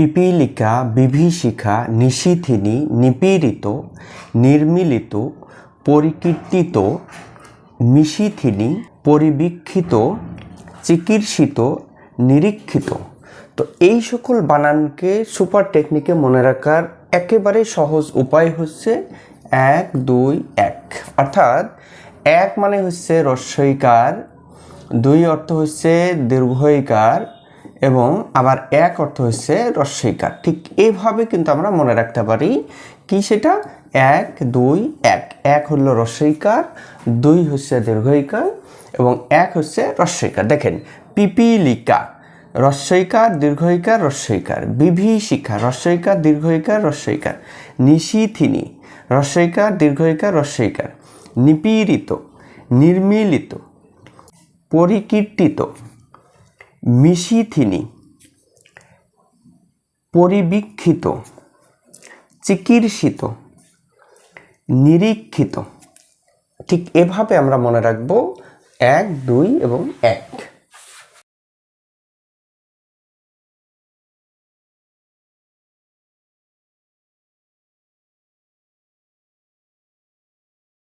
পিপীলিকা, বিভীষিকা, নিশীথিনী, নিপীড়িত, নির্মিলিত, পরিকীর্তিত মিশিথিনী পরিবীক্ষিত, চিকিৎসিত, নিরীক্ষিত। তো এই সকল বানানকে সুপার টেকনিকে মনে রাখার একেবারে সহজ উপায় হচ্ছে এক, দুই, এক। অর্থাৎ এক মানে হচ্ছে রস্বইকার দুই অর্থ হচ্ছে দীর্ঘইকার এবং আবার এক অর্থ হচ্ছে রস্বইকার ঠিক এইভাবে কিন্তু আমরা মনে রাখতে পারি কি সেটা? এক, দুই, এক। এক হলো রস্বইকার দুই হচ্ছে দীর্ঘইকার এবং এক হচ্ছে রস্বইকার দেখেন, পিপিলিকা রস্বইকার দীর্ঘইকার রস্বইকার বিভীষিকা রস্বইকার দীর্ঘইকার রস্বইকার নিশীথিনী রস্বইকার দীর্ঘইকার রস্বইকার নিপীড়িত, নির্মিলিত, পরিকীর্তিত। মিশিথিনী। পরিবীক্ষিত চিকিৎসিত নিরীক্ষিত। ঠিক এভাবে আমরা মনে রাখব এক দুই এবং এক।